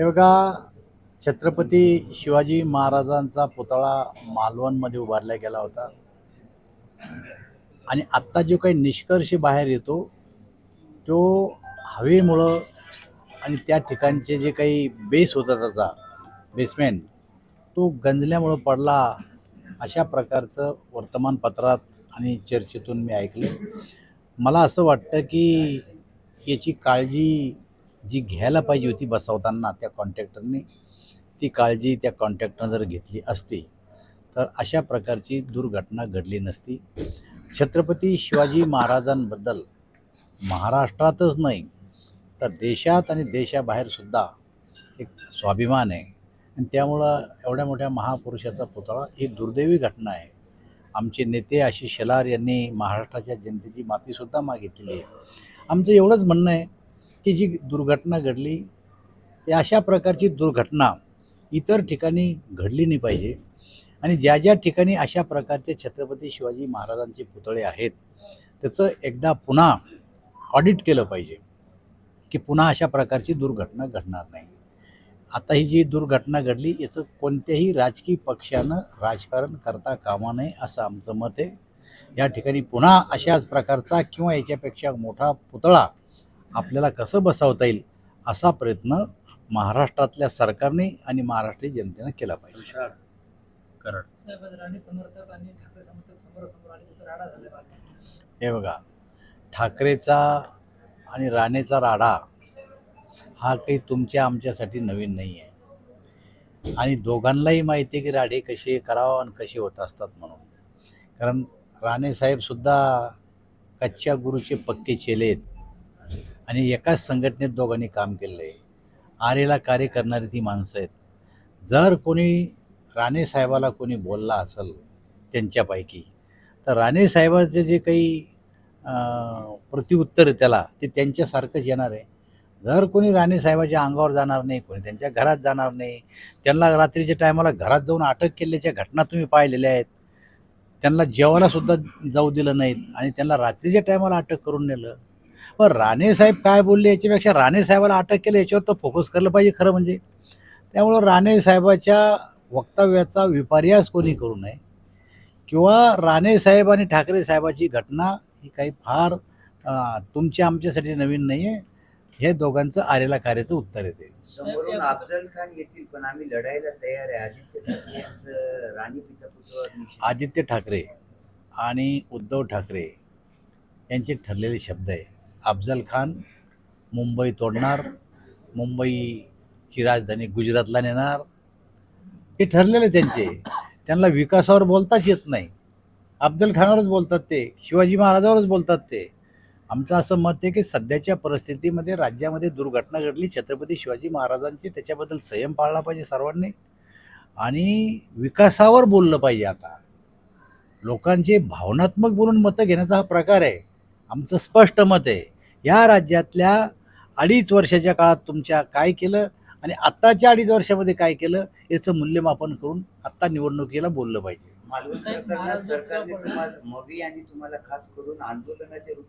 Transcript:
हे बघा छत्रपती शिवाजी महाराजांचा पुतळा मालवणमध्ये उभारला गेला होता. आणि आत्ता जो काही निष्कर्ष बाहेर येतो तो हवेमुळं आणि त्या ठिकाणचे जे काही बेस होता त्याचा बेसमेंट तो गंजल्यामुळं पडला अशा प्रकारचं वर्तमानपत्रात आणि चर्चेतून मी ऐकलं. मला असं वाटतं की याची काळजी जी घ्यायला पाहिजे होती बसवताना त्या कॉन्ट्रॅक्टरने ती काळजी त्या कॉन्ट्रॅक्टरनं जर घेतली असती तर अशा प्रकारची दुर्घटना घडली नसती. छत्रपती शिवाजी महाराजांबद्दल महाराष्ट्रातच नाही तर देशात आणि देशाबाहेरसुद्धा एक स्वाभिमान आहे. आणि त्यामुळं एवढ्या मोठ्या महापुरुषाचा पुतळा ही दुर्दैवी घटना आहे. आमचे नेते आशिष शेलार यांनी महाराष्ट्राच्या जनतेची माफीसुद्धा मागितलेली आहे. आमचं एवढंच म्हणणं आहे की जी दुर्घटना घडली ते अशा प्रकारची दुर्घटना इतर ठिकाणी घडली नाही पाहिजे. आणि ज्या ज्या ठिकाणी अशा प्रकारचे छत्रपती शिवाजी महाराजांचे पुतळे आहेत त्याचं एकदा पुन्हा ऑडिट केलं पाहिजे की पुन्हा अशा प्रकारची दुर्घटना घडणार नाही. आता ही जी दुर्घटना घडली याचं कोणत्याही राजकीय पक्षानं राजकारण करता कामा नये असं आमचं मत आहे. या ठिकाणी पुन्हा अशाच प्रकारचा किंवा याच्यापेक्षा मोठा पुतळा आपल्याला कसं बसवता येईल असा प्रयत्न महाराष्ट्रातल्या सरकारने आणि महाराष्ट्रीय जनतेनं केला पाहिजे. कराड. साहेब राणे समर्थक आणि ठाकरे समर्थक समोरासमोर आले तिथं राडा झाला बाकी. हे बघा ठाकरेचा आणि राणेचा राडा हा काही तुमच्या आमच्यासाठी नवीन नाही आहे. आणि दोघांनाही माहिती आहे की राडे कसे करावं आणि कसे होत असतात म्हणून. कारण राणेसाहेबसुद्धा कच्च्या गुरुचे पक्के चेले आहेत. आणि एकाच संघटनेत दोघांनी काम केलं आहे आरेला कार्य करणारी ती माणसं आहेत. जर कोणी राणेसाहेबाला कोणी बोलला असेल त्यांच्यापैकी तर राणेसाहेबाचे जे काही प्रतिउत्तर प्रत्युत्तर आहे त्याला ते त्यांच्यासारखंच येणार आहे. जर कोणी राणेसाहेबाच्या अंगावर जाणार नाही कोणी त्यांच्या घरात जाणार नाही त्यांना रात्रीच्या टायमाला घरात जाऊन अटक केल्याच्या घटना तुम्ही पाहिलेल्या आहेत त्यांना जेवायलासुद्धा जाऊ दिलं नाहीत आणि त्यांना रात्रीच्या टायमाला अटक करून नेलं पण राणेसाहेब काय बोलले याच्यापेक्षा राणेसाहेबाला अटक केलं याच्यावर तर फोकस केलं पाहिजे खरं म्हणजे. त्यामुळं राणेसाहेबाच्या वक्तव्याचा विपर्यास कोणी करू नये. किंवा राणेसाहेब आणि ठाकरे साहेबाची घटना ही काही फार तुमच्या आमच्यासाठी नवीन नाही आहे हे दोघांचं आरेला कार्याचं उत्तर येते. समोरून अफजल खान येतील पण आम्ही लढायला तयार आहे. आदित्य ठाकरे यांचं राणी पिता. आदित्य ठाकरे आणि उद्धव ठाकरे यांचे ठरलेले शब्द आहे. अफजल खान मुंबई तोडणार मुंबईची राजधानी गुजरातला नेणार. हे ठरलेले त्यांचे. त्यांना विकासावर बोलताच येत नाही. अफजल खानावरच बोलतात ते. शिवाजी महाराजावरच बोलतात ते. आमचं असं मत आहे की सध्याच्या परिस्थितीमध्ये राज्यामध्ये दुर्घटना घडली छत्रपती शिवाजी महाराजांची त्याच्याबद्दल संयम पाळला पाहिजे सर्वांनी. आणि विकासावर बोललं पाहिजे आता. लोकांचे भावनात्मक बोलून मतं घेण्याचा हा प्रकार आहे. आमचं स्पष्ट मत आहे या राज्यातल्या अडीच वर्षाच्या काळात तुमच्या काय केलं आणि आत्ताच्या अडीच वर्षामध्ये काय केलं याचं मूल्यमापन करून आत्ता निवडणुकीला बोललं पाहिजे मालवण साहेब, सरकारनं. तुम्हाला मवी आणि तुम्हाला खास करून आंदोलनाच्या रूपात